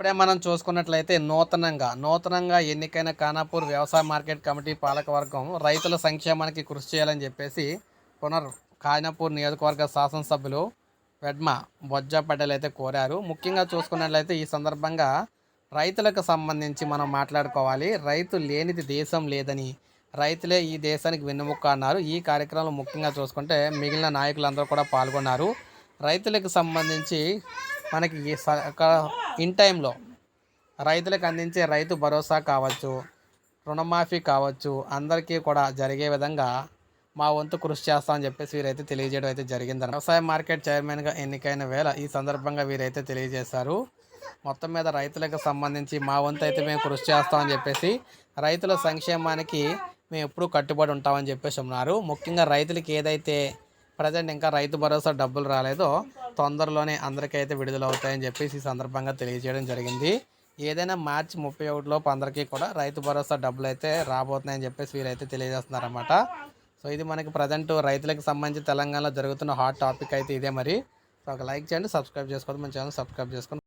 ఇప్పుడే మనం చూసుకున్నట్లయితే నూతనంగా నూతనంగా ఎన్నికైన ఖానాపూర్ వ్యవసాయ మార్కెట్ కమిటీ పాలకవర్గం రైతుల సంక్షేమానికి కృషి చేయాలని చెప్పేసి పునర్ ఖానాపూర్ నియోజకవర్గ శాసనసభ్యులు వెడ్మ బొజ్జ పటేల్ అయితే కోరారు. ముఖ్యంగా చూసుకున్నట్లయితే ఈ సందర్భంగా రైతులకు సంబంధించి మనం మాట్లాడుకోవాలి. రైతు లేనిది దేశం లేదని రైతులే ఈ దేశానికి వెన్నుముక్క అన్నారు. ఈ కార్యక్రమంలో ముఖ్యంగా చూసుకుంటే మిగిలిన నాయకులందరూ కూడా పాల్గొన్నారు. రైతులకు సంబంధించి మనకి ఈ స- ఒక ఇన్ టైంలో రైతులకు అందించే రైతు భరోసా కావచ్చు రుణమాఫీ కావచ్చు అందరికీ కూడా జరిగే విధంగా మా వంతు కృషి చేస్తామని చెప్పేసి వీరైతే తెలియజేయడం అయితే జరిగింది. వ్యవసాయ మార్కెట్ చైర్మన్గా ఎన్నికైన వేళ ఈ సందర్భంగా వీరైతే తెలియజేశారు. మొత్తం మీద రైతులకు సంబంధించి మా వంతు అయితే మేము కృషి చేస్తామని చెప్పేసి రైతుల సంక్షేమానికి మేము ఎప్పుడూ కట్టుబడి ఉంటామని చెప్పేసి ఉన్నారు. ముఖ్యంగా రైతులకి ఏదైతే ప్రజెంట్ ఇంకా రైతు భరోసా డబ్బులు రాలేదో తొందరలోనే అందరికైతే విడుదలవుతాయని చెప్పేసి ఈ సందర్భంగా తెలియజేయడం జరిగింది. ఏదైనా మార్చి ముప్పై ఒకటిలోపు అందరికీ కూడా రైతు భరోసా డబ్బులు అయితే రాబోతున్నాయని చెప్పేసి వీరైతే తెలియజేస్తున్నారన్నమాట. సో ఇది మనకి ప్రజెంట్ రైతులకు సంబంధించి తెలంగాణలో జరుగుతున్న హాట్ టాపిక్ అయితే ఇదే మరి. సో ఒక లైక్ చేయండి సబ్స్క్రైబ్ చేసుకోవద్దు. మన ఛానల్ సబ్స్క్రైబ్ చేసుకొని